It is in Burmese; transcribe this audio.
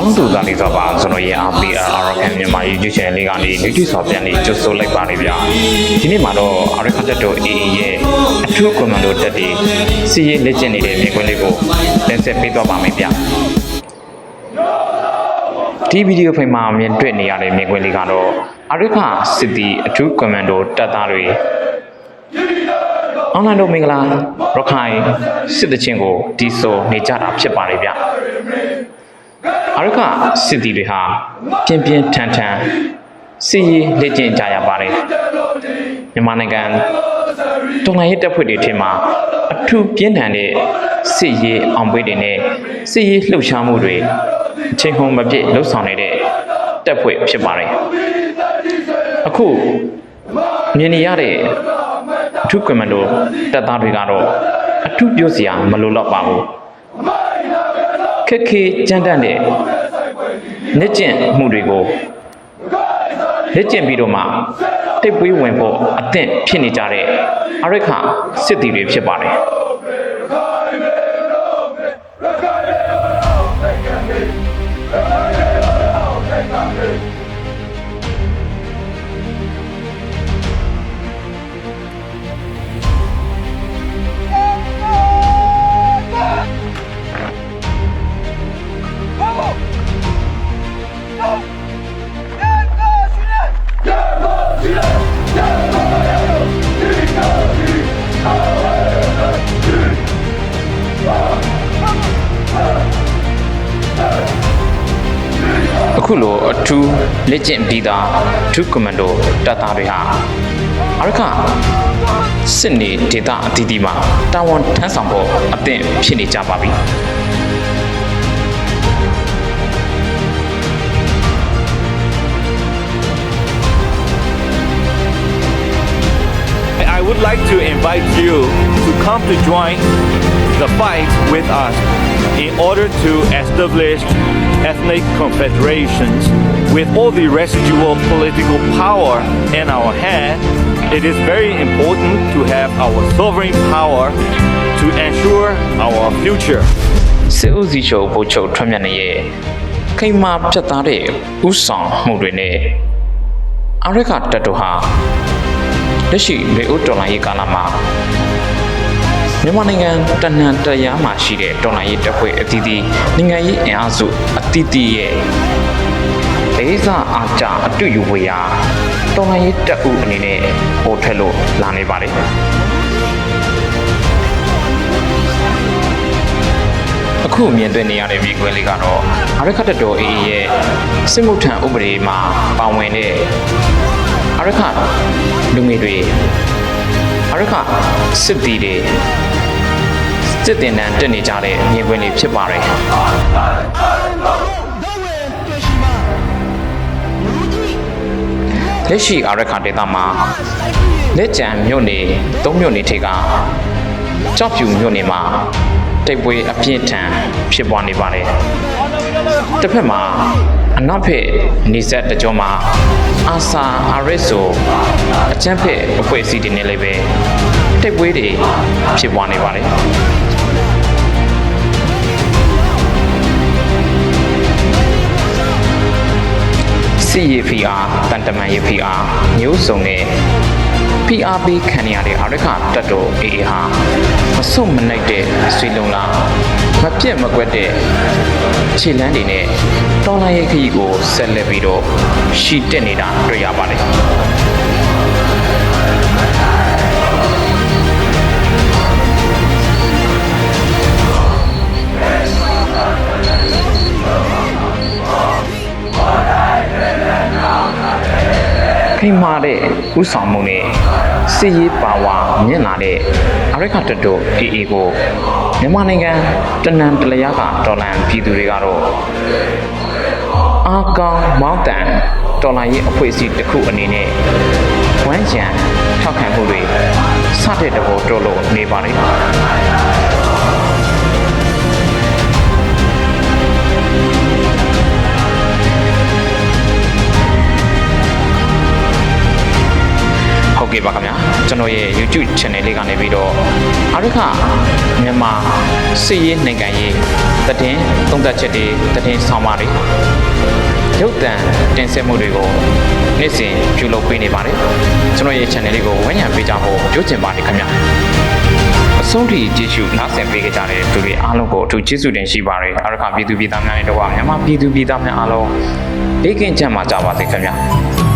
အားလုံးသူသားလေးဆိုပါကျွန်တော်ရဲ့ RPR RFM မြန်မာ YouTube channel လေးကနေ YouTube ဆော်ပြန်လေးကြိုဆိုလိုက်ပါနေဗျာဒီနေ့မှာတော့ RFM တက်တော် AA ရဲ့အထူးကွန်မန်ဒိုတက်တီစီရေးလက်ကျင့်နေတဲ့မြေခွန်းလေးကိုတင်ဆက်ပေးသွားပါမယ်ဗျာဒီဗီဒီယိုဖိုင်မှာမြင်တွေ့နေရတဲ့မြေခွန်းလေးကတော့အရိခစစ်တီအထူးကွန်မန်ဒိုတက်သားတွေအွန်လိုင်းတို့မင်္ဂလာရခိုင်စစ်တချင်းကိုတီးဆိုနေကြတာဖြစ်ပါတယ်ဗျာ အရကစစ်တီတွေဟာပြင်းပြင်းထန်ထန်စီရေးလက်ကျင့်ကြရပါတယ်မြန်မာနိုင်ငံတော်လှန်ရေးတပ်ဖွဲ့တွေထင်မှာအထူးပြင်းထန်တဲ့စစ်ရေးအောင်ပွဲတွေနဲ့စစ်ရေးလှုပ်ရှားမှုတွေအချိန်ဟုန်မပြည့်လှုပ်ဆောင်နေတဲ့တပ်ဖွဲ့ဖြစ်ပါတယ်အခုမြင်နေရတဲ့အထူးကွန်မန်ဒိုတပ်သားတွေကတော့အထူးပြောစရာမလိုတော့ပါဘူး ခက်ခဲကြမ်းတမ်းတဲ့လက်ကျင့်မှုတွေကိုလက်ကျင့်ပြီးတော့မှတိတ်ပွေးဝင်ဖို့အသင့်ဖြစ်နေကြတဲ့အရိခစစ်တီတွေဖြစ်ပါတယ် ခုလိုအထူးလက်ကျင့်ပြီးသားအထူးကွန်မန်ဒိုတပ်သားတွေဟာအရိခစစ်နေဒေသအသီးသီးမှာတာဝန်ထမ်းဆောင်ဖို့အသင့်ဖြစ်နေကြပါပြီ I would like to invite you to come to join the fight with us in order to establish ethnic confederations with all the residual political power in our hand. It is very important to have our sovereign power to ensure our future. စစ်ဦးစီးချုပ်ဗိုလ်ချုပ်ထွန်းမြတ်နေရဲ့ခိမ္မာပြတ်သားတဲ့ဥဆောင်မှုတွေနဲ့အရိကတပ်တို့ဟာလက်ရှိလေဦးတော်လိုင်းရေးကာလမှာ မြန်မာနိုင်ငံတနန်တရားမှာရှိတဲ့တော်လိုင်းရေးတပ်ဖွဲ့အသီးသီးနိုင်ငံရေးအင်အားစုအသီးသီးရဲ့လေးစားအားကြအတူယူဝေရာတော်လိုင်းရေးတပ်ဦးအနေနဲ့ပေါ်ထွက်လို့လာနေပါတယ်အခုမြင်တွေ့နေရတဲ့မြေခွဲလေးကတော့အရခတ်တော်အေးရဲ့စစ်မှုထမ်းဥပဒေမှာပါဝင်တဲ့အရခလူငယ်တွေအရခစစ်တီတွေ စစ်တင်တန်းတက်နေကြတဲ့မြေခွဲလေးဖြစ်ပါတယ်လက်ရှိအရခဒေသမှာလက်ကျန်မြို့နေ၃မြို့နေထေကကြောက်ဖြူမြို့နေမှာတိတ်ပွေးအပြင်းထန်ဖြစ်ပွားနေပါတယ်။တစ်ဖက်မှာအနောက်ဖက်နေဆက်တကြောမှာအာဆာအာရစ်ဆိုအချမ်းဖက်အဖွဲ့အစည်းတွေနဲ့လည်းပဲတိတ်ပွေးတွေဖြစ်ပွားနေပါတယ်။ စီရီဖီအားတန်တမန်ရီဖီအားမျိုးစုံနဲ့ PRP ခံရတဲ့အရခတက်တော်အေအေဟာမဆုတ်မနိုင်တဲ့ဆွေလုံလားမပြတ်မကွက်တဲ့ခြေလန်းတွေနဲ့တော်လိုင်းရဲ့ခရီးကိုဆက်လက်ပြီးတော့ရှီတက်နေတာတွေ့ရပါတယ် ခိမ့်မာတဲ့ဥဆောင်မှုနဲ့စစ်ရေးပါဝါမြင့်လာတဲ့အရိခတတိုအေအေကိုမြန်မာနိုင်ငံတနန်တလျားကတော်လန်ပြည်သူတွေကတော့အာကောင်မောင်းတန်တော်လိုင်းရေးအဖွဲ့အစည်းတစ်ခုအနေနဲ့ဝမ်းချံထောက်ခံမှုတွေစတဲ့တဘောတော်လို့နေပါလိမ့်မယ် ကဲ့ပါခင်ဗျာကျွန်တော်ရဲ့ YouTube channel လေးကနေပြီးတော့အရခမြန်မာစစ်ရေးနိုင်ငံရေးတည်င်းသုံးသက်ချက်တွေတည်င်းဆောင်ပါတွေရုပ်သံတင်ဆက်မှုတွေကိုနေ့စဉ်ပြုလုပ်ပေးနေပါတယ်ကျွန်တော်ရဲ့ channel လေးကိုဝန်းရံပေးကြဖို့ကြိုးချင်ပါတယ်ခင်ဗျာအဆုံးထိကြည့်ရှုနားဆင်ပေးကြတဲ့သူတွေအားလုံးကိုအထူးကျေးဇူးတင်ရှိပါတယ်အရခပြည်သူပြည်သားများနဲ့တကွာမြန်မာပြည်သူပြည်သားများအားလုံးဘေးကင်းကြမှာကြပါစေခင်ဗျာ